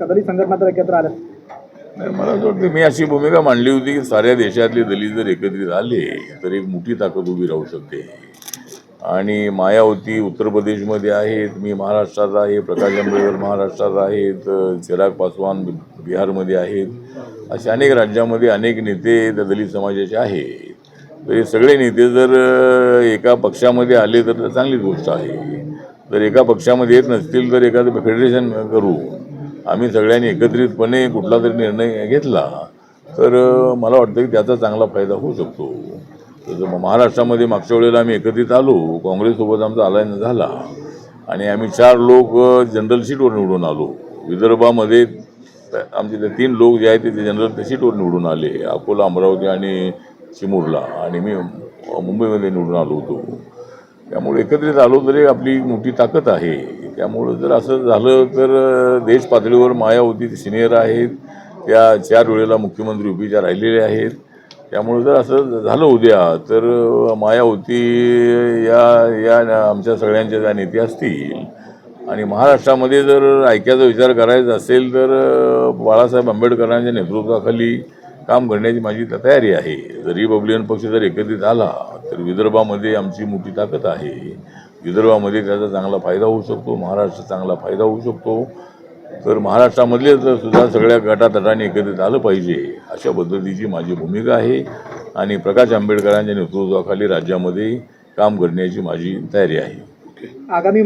कदली संघटना तर एकत्र आल्या नाही मला असं वाटतं मी अशी भूमिका मांडली होती की साऱ्या देशातले दलित जर एकत्रित आले तर एक मोठी ताकद उभी राहू शकते. आणि मायावती उत्तर प्रदेशमध्ये आहेत मी महाराष्ट्रात आहे प्रकाश आंबेडकर महाराष्ट्रात आहेत चिराग पासवान बिहारमध्ये आहेत. असे अनेक राज्यामध्ये अनेक नेते त्या दलित समाजाचे आहेत. तर हे सगळे नेते जर एका पक्षामध्ये आले तर तर चांगलीच गोष्ट आहे. जर एका पक्षामध्ये येत नसतील तर एखादं फेडरेशन करू. आम्ही सगळ्यांनी एकत्रितपणे कुठला तरी निर्णय घेतला तर मला वाटतं की त्याचा चांगला फायदा होऊ शकतो. तसं मग महाराष्ट्रामध्ये मागच्या वेळेला आम्ही एकत्रित आलो काँग्रेससोबत आमचा अलायन्स झाला आणि आम्ही चार लोक जनरल सीटवर निवडून आलो. विदर्भामध्ये आमचे ते तीन लोक जे आहेत ते जनरल सीटवर निवडून आले. अकोला अमरावती आणि चिमूरला आणि मी मुंबईमध्ये निवडून आलो होतो. त्यामुळे एकत्रित आलो तरी आपली मोठी ताकद आहे. त्यामुळं जर असं झालं तर देश पातळीवर मायावती सिनियर आहेत. त्या चार वेळेला मुख्यमंत्री युपीच्या राहिलेल्या आहेत. त्यामुळे जर असं झालं उद्या तर मायावती या या आमच्या सगळ्यांच्या ज्या नेते असतील. आणि महाराष्ट्रामध्ये जर ऐक्याचा विचार करायचा असेल तर बाळासाहेब आंबेडकरांच्या नेतृत्वाखाली काम करण्याची माझी तयारी आहे. जर रिपब्लिकन पक्ष जर एकत्रित आला तर विदर्भामध्ये आमची मोठी ताकद आहे. विदर्भामध्ये त्याचा चांगला फायदा होऊ शकतो महाराष्ट्र चांगला फायदा होऊ शकतो. तर महाराष्ट्रामधले तर सुद्धा सगळ्या गटातटाने एकत्रित आलं पाहिजे अशा पद्धतीची माझी भूमिका आहे. आणि प्रकाश आंबेडकरांच्या नेतृत्वाखाली राज्यामध्ये काम करण्याची माझी तयारी आहे. आगामी